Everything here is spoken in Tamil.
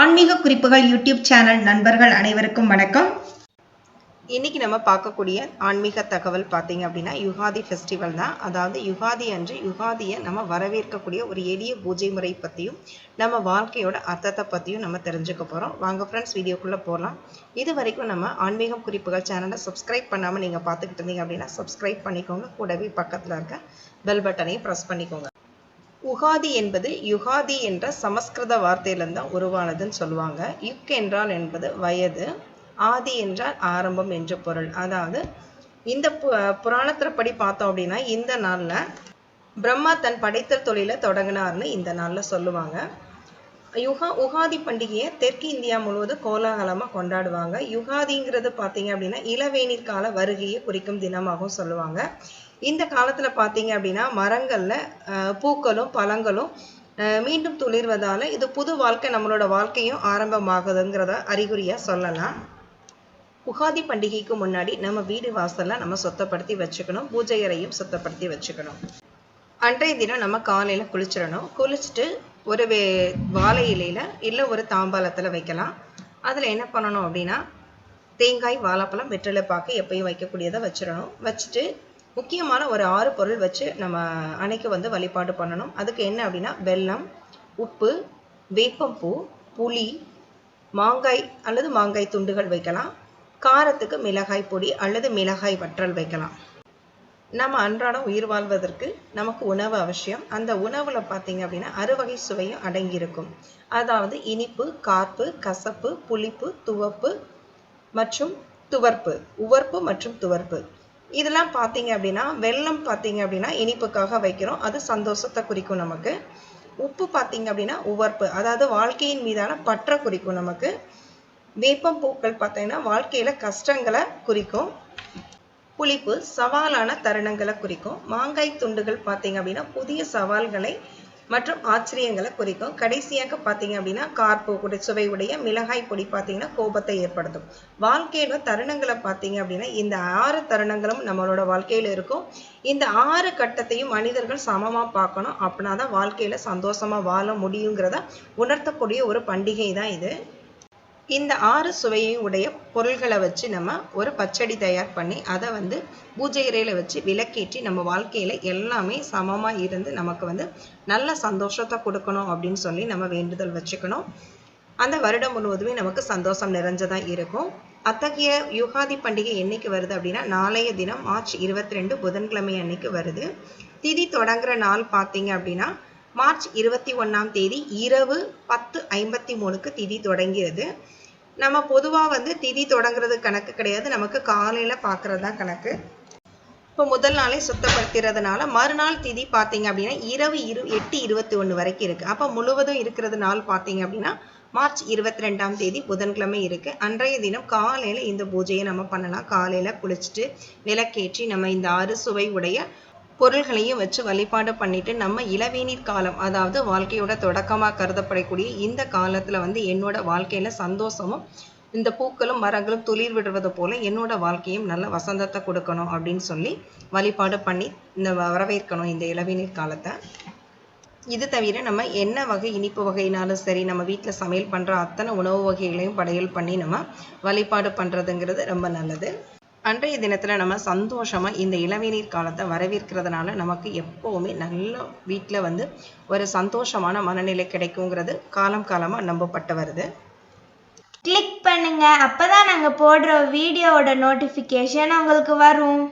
ஆன்மீக குறிப்புகள் யூடியூப் சேனல் நண்பர்கள் அனைவருக்கும் வணக்கம். இன்னைக்கு நம்ம பார்க்கக்கூடிய ஆன்மீக தகவல் பார்த்தீங்க அப்படின்னா யுகாதி ஃபெஸ்டிவல் தான். அதாவது யுகாதி அன்று யுகாதியை நம்ம வரவேற்கக்கூடிய ஒரு எளிய பூஜை முறை பற்றியும் நம்ம வாழ்க்கையோட அர்த்தத்தை பற்றியும் நம்ம தெரிஞ்சுக்க போகிறோம் வாங்க ஃப்ரெண்ட்ஸ் வீடியோக்குள்ளே போகலாம் இது வரைக்கும் நம்ம ஆன்மீகம் குறிப்புகள் சேனலை சப்ஸ்கிரைப் பண்ணாமல் நீங்கள் பார்த்துக்கிட்டு இருந்தீங்க அப்படின்னா சப்ஸ்கிரைப் பண்ணிக்கோங்க. கூடவே பக்கத்தில் இருக்க பெல் பட்டனையும் ப்ரெஸ் பண்ணிக்கோங்க. உகாதி என்பது யுகாதி என்ற சமஸ்கிருத வார்த்தையிலிருந்து உருவானதுன்னு சொல்லுவாங்க. யுக் என்றால் என்பது வயது ஆதி என்றால் ஆரம்பம் என்று பொருள். அதாவது இந்த பு புராணத்திற்படி பார்த்தோம் அப்படின்னா இந்த நாளில் பிரம்மா தன் படைத்தல் தொழிலை தொடங்கினார்னு இந்த நாளில் சொல்லுவாங்க. யுகா உகாதி பண்டிகையை தெற்கு இந்தியா முழுவதும் கோலாகலமாக கொண்டாடுவாங்க. யுகாதிங்கிறது பார்த்தீங்க அப்படின்னா இளவேநீர் கால வருகையை குறிக்கும் தினமாகவும் சொல்லுவாங்க. இந்த காலத்தில் பார்த்தீங்க அப்படின்னா மரங்களில் பூக்களும் பழங்களும் மீண்டும் துளிர்வதால் இது புது வாழ்க்கை நம்மளோட வாழ்க்கையும் ஆரம்பமாகுதுங்கிறத அறிகுறியாக சொல்லலாம். உகாதி பண்டிகைக்கு முன்னாடி நம்ம வீடு வாசலில் நம்ம சுத்தப்படுத்தி வச்சுக்கணும். பூஜை அறையும் சுத்தப்படுத்தி வச்சுக்கணும். அன்றைய தினம் நம்ம காலையில் குளிச்சிடணும். குளிச்சுட்டு ஒரு வே வாழை இலையில் இல்லை ஒரு தாம்பாளத்தில் வைக்கலாம். அதில் என்ன பண்ணணும் அப்படின்னா தேங்காய் வாழைப்பழம் வெற்றிலை பாக்கு எப்பயும் வைக்கக்கூடியதை வச்சிடணும். வச்சுட்டு முக்கியமான ஒரு ஆறு பொருள் வச்சு நம்ம அன்னைக்கு வந்து வழிபாடு பண்ணணும். அதுக்கு என்ன அப்படின்னா வெல்லம் உப்பு வேப்பம்பூ புளி மாங்காய் அல்லது மாங்காய் துண்டுகள் வைக்கலாம். காரத்துக்கு மிளகாய் பொடி அல்லது மிளகாய் வற்றல் வைக்கலாம். நம்ம அன்றாடம் உயிர் வாழ்வதற்கு நமக்கு உணவு அவசியம். அந்த உணவில் பார்த்தீங்க அப்படின்னா அறுவகை சுவையும் அடங்கியிருக்கும். அதாவது இனிப்பு கார்ப்பு கசப்பு புளிப்பு துவப்பு மற்றும் துவர்ப்பு. உவர்ப்பு மற்றும் துவர்ப்பு. இதெல்லாம் பார்த்தீங்க அப்படின்னா வெள்ளம் பார்த்தீங்க அப்படின்னா இனிப்புக்காக வைக்கிறோம். அது சந்தோஷத்தை குறிக்கும் நமக்கு. உப்பு பார்த்தீங்க அப்படின்னா உவர்ப்பு. அதாவது வாழ்க்கையின் மீதான பற்ற குறிக்கும் நமக்கு. வேப்பம் பூக்கள் பார்த்தீங்கன்னா வாழ்க்கையில கஷ்டங்களை குறிக்கும். புளிப்பு சவாலான தருணங்களை குறிக்கும். மாங்காய் துண்டுகள் பார்த்தீங்க அப்படின்னா புதிய சவால்களை மற்றும் ஆச்சரியங்களை குறிக்கும். கடைசியாக பார்த்தீங்க அப்படின்னா கார்ப்பு உடைய சுவையுடைய மிளகாய் பொடி பார்த்தீங்கன்னா கோபத்தை ஏற்படுத்தும். வாழ்க்கையில தருணங்களை பார்த்தீங்க அப்படின்னா இந்த ஆறு தருணங்களும் நம்மளோட வாழ்க்கையில் இருக்கும். இந்த ஆறு கட்டத்தையும் மனிதர்கள் சமமாக பார்க்கணும். அப்படின்னா தான் வாழ்க்கையில் சந்தோஷமாக வாழ முடியுங்கிறத உணர்த்தக்கூடிய ஒரு பண்டிகை தான் இது. இந்த ஆறு சுவையும் உடைய பொருள்களை வச்சு நம்ம ஒரு பச்சடி தயார் பண்ணி அதை வந்து பூஜை இறையில் வச்சு விளக்கேற்றி நம்ம வாழ்க்கையில் எல்லாமே சமமாக இருந்து நமக்கு வந்து நல்ல சந்தோஷத்தை கொடுக்கணும் அப்படின்னு சொல்லி நம்ம வேண்டுதல் வச்சுக்கணும். அந்த வருடம் முழுவதுமே நமக்கு சந்தோஷம் நிறைஞ்சதாக இருக்கும். அத்தகைய யுகாதி பண்டிகை என்னைக்கு வருது அப்படின்னா நாளைய தினம் மார்ச் இருபத்தி ரெண்டு புதன்கிழமை அன்னைக்கு வருது. திதி தொடங்குற நாள் பார்த்தீங்க அப்படின்னா மார்ச் இருபத்தி ஒன்றாம் தேதி இரவு பத்து ஐம்பத்தி மூணுக்கு திதி தொடங்கிறது. நம்ம பொதுவாக வந்து திதி தொடங்குறது கணக்கு கிடையாது. நமக்கு காலையில் பார்க்குறது தான் கணக்கு. இப்போ முதல் நாளே சுத்தப்படுத்துறதுனால மறுநாள் திதி பார்த்தீங்க அப்படின்னா இரவு இரு எட்டு இருபத்தி ஒன்று வரைக்கும் இருக்குது அப்போ முழுவதும் இருக்கிறது நாள் பார்த்தீங்க அப்படின்னா மார்ச் இருபத்தி ரெண்டாம் தேதி புதன்கிழமை இருக்குது அன்றைய தினம் காலையில் இந்த பூஜையை நம்ம பண்ணலாம். காலையில் குளிச்சுட்டு விளக்கேற்றி நம்ம இந்த அறுசுவை உடைய பொருள்களையும் வச்சு வழிபாடு பண்ணிட்டு நம்ம இளவேநீர் காலம் அதாவது வாழ்க்கையோட தொடக்கமாக கருதப்படக்கூடிய இந்த காலத்தில் வந்து என்னோட வாழ்க்கையில சந்தோஷமும் இந்த பூக்களும் மரங்களும் துளிர் விடுவது போல என்னோட வாழ்க்கையும் நல்ல வசந்தத்தை கொடுக்கணும் அப்படின்னு சொல்லி வழிபாடு பண்ணி இந்த வரவேற்கணும் இந்த இளவேநீர் காலத்தை. இது தவிர நம்ம என்ன வகை இனிப்பு வகைனாலும் சரி நம்ம வீட்டில் சமையல் பண்ணுற அத்தனை உணவு வகைகளையும் படையல் பண்ணி நம்ம வழிபாடு பண்ணுறதுங்கிறது ரொம்ப நல்லது. அன்றைய தினத்தில் நம்ம சந்தோஷமாக இந்த இளவேநீர் காலத்தை வரவேற்கிறதுனால நமக்கு எப்போவுமே நல்ல வீட்டில் வந்து ஒரு சந்தோஷமான மனநிலை கிடைக்குங்கிறது காலம் காலமாக நம்பப்பட்டு வருது. கிளிக் பண்ணுங்க. அப்பதான் நாங்கள் போடுற வீடியோவோட நோட்டிஃபிகேஷன் உங்களுக்கு வரும்.